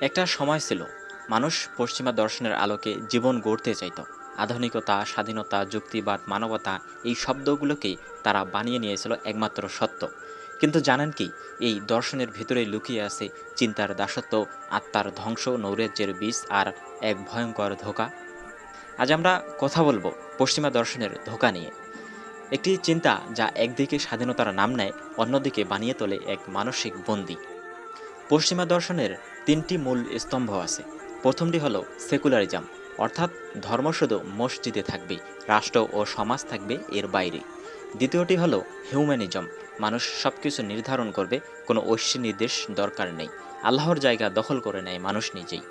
একটা সময় ছিল, মানুষ পশ্চিমা দর্শনের আলোকে জীবন গড়তে চাইত। আধুনিকতা, স্বাধীনতা, যুক্তিবাদ, মানবতা, এই শব্দগুলোকেই তারা বানিয়ে নিয়েছিল একমাত্র সত্য। কিন্তু জানেন কি, এই দর্শনের ভিতরে লুকিয়ে আছে চিন্তার দাসত্ব, আত্মার ধ্বংস, নৈরাজ্যের বিষ আর এক ভয়ঙ্কর ধোকা। আজ আমরা কথা বলব পশ্চিমা দর্শনের ধোকা নিয়ে। একটি চিন্তা যা একদিকে স্বাধীনতার নাম নেয়, অন্যদিকে বানিয়ে তোলে এক মানসিক বন্দী। পশ্চিমা দর্শনের তিনটি মূল স্তম্ভ আছে। প্রথমটি হলো সেকুলারিজম, অর্থাৎ ধর্ম শুধু মসজিদে থাকবে, রাষ্ট্র ও সমাজ থাকবে এর বাইরে। দ্বিতীয়টি হলো হিউম্যানিজম, মানুষ সব কিছু নির্ধারণ করবে, কোনো ঐশ্য নির্দেশ দরকার নেই, আল্লাহর জায়গা দখল করে নেয় মানুষ নিজেই।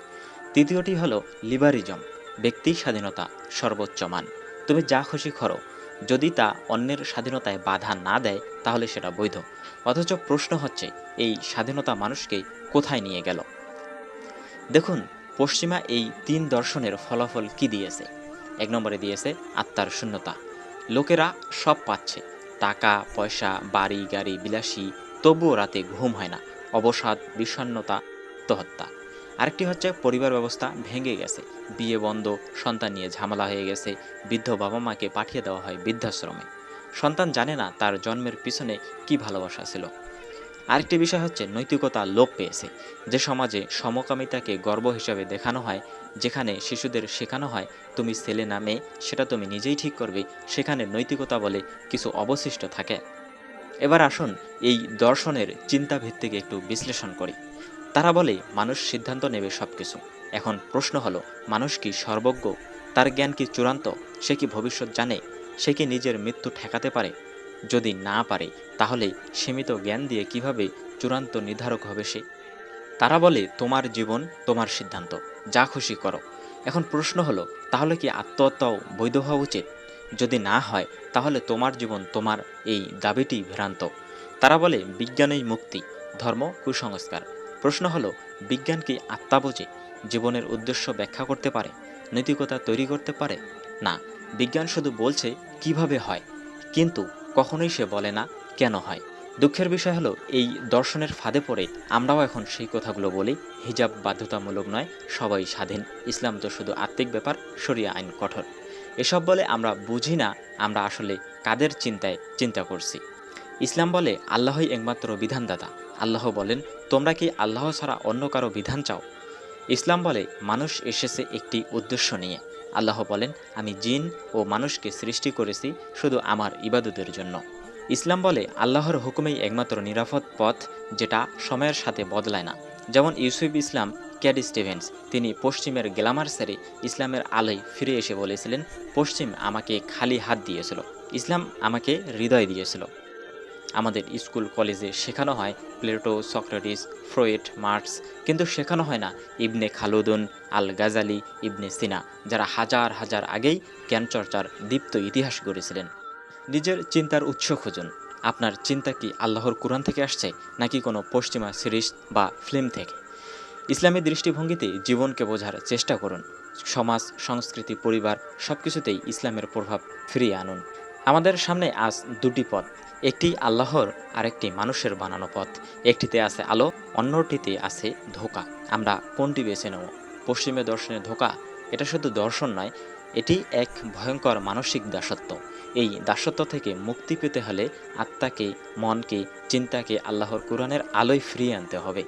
তৃতীয়টি হলো লিবারিজম, ব্যক্তি স্বাধীনতা সর্বোচ্চ মান। তুমি যা খুশি করো যদি তা অন্যের স্বাধীনতায় বাধা না দেয়, তাহলে সেটা বৈধ। অথচ প্রশ্ন হচ্ছে, এই স্বাধীনতা মানুষকে কোথায় নিয়ে গেল? দেখুন, পশ্চিমা এই তিন দর্শনের ফলাফল কি দিয়েছে? এক নম্বরে দিয়েছে আত্মার শূন্যতা। লোকেরা সব পাচ্ছে। টাকা, পয়সা, বাড়ি, গাড়ি, বিলাসী, তবুও রাতে ঘুম হয় না। অবসাদ, বিষণ্ণতা, আত্মহত্যা। আরেকটি হচ্ছে পরিবার ব্যবস্থা ভেঙে গেছে। বিয়ে বন্ধ, সন্তান নিয়ে ঝামেলা হয়ে গেছে, বৃদ্ধ বাবা মাকে পাঠিয়ে দেওয়া হয় বৃদ্ধাশ্রমে। সন্তান জানে না তার জন্মের পিছনে কি ভালোবাসা ছিল। আরেকটি বিষয় হচ্ছে নৈতিকতা লোপ পেয়েছে। যে সমাজে সমকামিতাকে গর্ব হিসাবে দেখানো হয়, যেখানে শিশুদের শেখানো হয়, তুমি ছেলে না মেয়ে, সেটা তুমি নিজেই ঠিক করবে সেখানে নৈতিকতা বলে কিছু অবশিষ্ট থাকে। এবার আসুন এই দর্শনের চিন্তাভিত্তিক একটু বিশ্লেষণ করি। তারা বলে, মানুষ সিদ্ধান্ত নেবে সব কিছু এখন প্রশ্ন হলো, মানুষ কি সর্বজ্ঞ? তার জ্ঞান কি চূড়ান্ত? সে কি ভবিষ্যৎ জানে? সে কি নিজের মৃত্যু ঠেকাতে পারে? যদি না পারে, তাহলে সীমিত জ্ঞান দিয়ে কীভাবে চূড়ান্ত নির্ধারক হবে সে? তারা বলে, তোমার জীবন, তোমার সিদ্ধান্ত। যা খুশি করো। এখন প্রশ্ন হলো, তাহলে কি আত্মহত্যাও বৈধ হওয়া উচিত? যদি না হয়, তাহলে তোমার জীবন, তোমার এই দাবিটি ভ্রান্ত। তারা বলে, বিজ্ঞানেই মুক্তি, ধর্ম কুসংস্কার। প্রশ্ন হলো, বিজ্ঞান কি আত্মা বোঝে, জীবনের উদ্দেশ্য ব্যাখ্যা করতে পারে, নৈতিকতা তৈরি করতে পারে? না, বিজ্ঞান শুধু বলছে কীভাবে হয়, কিন্তু কখনোই সে বলে না কেন হয়। দুঃখের বিষয় হলো, এই দর্শনের ফাঁদে পড়ে আমরাও এখন সেই কথাগুলো বলি, হিজাব বাধ্যতামূলক নয়, সবাই স্বাধীন, ইসলাম তো শুধু আত্মিক ব্যাপার, শরিয়া আইন কঠোর। এসব বলে আমরা বুঝি না, আমরা আসলে কাদের চিন্তায় চিন্তা করছি? ইসলাম বলে, আল্লাহই একমাত্র বিধানদাতা। আল্লাহ বলেন তোমরা কি আল্লাহ ছাড়া অন্য কারও বিধান চাও? ইসলাম বলে, মানুষ এসেছে একটি উদ্দেশ্য নিয়ে। আল্লাহ বলেন, আমি জিন ও মানুষকে সৃষ্টি করেছি শুধু আমার ইবাদতের জন্য। ইসলাম বলে, আল্লাহর হুকুমেই একমাত্র নিরাপদ পথ, যেটা সময়ের সাথে বদলায় না। যেমন ইউসুফ ইসলাম, ক্যাড স্টিভেন্স, তিনি পশ্চিমের গ্ল্যামার সেরে ইসলামের আলোয় ফিরে এসে বলেছিলেন, পশ্চিম আমাকে খালি হাত দিয়েছিল। ইসলাম আমাকে হৃদয় দিয়েছিল। আমাদের স্কুল, কলেজে শেখানো হয়। Plato, Socrates, Freud, Marx. কিন্তু শেখানো হয় না। ইবনে খালুদুন আল গাজালি ইবনে সিনা, যারা হাজার হাজার আগেই জ্ঞানচর্চার দীপ্ত ইতিহাস গড়েছিলেন। নিজের চিন্তার উৎস খুঁজুন। আপনার চিন্তা কি আল্লাহর কোরআন থেকে আসছে, নাকি কোনো পশ্চিমা সিরিজ বা ফিল্ম থেকে? ইসলামী দৃষ্টিভঙ্গিতে জীবনকে বোঝার চেষ্টা করুন। সমাজ, সংস্কৃতি, পরিবার সব কিছুতেই ইসলামের প্রভাব ফিরিয়ে আনুন। আমাদের সামনে আজ দুটি পথ, একটি আল্লাহর, আরেকটি মানুষের বানানো পথ। একটিতে আছে আলো, অন্যটিতে আছে ধোকা। আমরা কোনটি বেছে নেব? পশ্চিমে দর্শনে ধোকা, এটা শুধু দর্শন নয়, এটি এক ভয়ঙ্কর মানসিক দাসত্ব। এই দাসত্ব থেকে মুক্তি পেতে হলে আত্মাকে, মনকে, চিন্তাকে আল্লাহর কোরআনের আলোয় ফিরিয়ে আনতে হবে।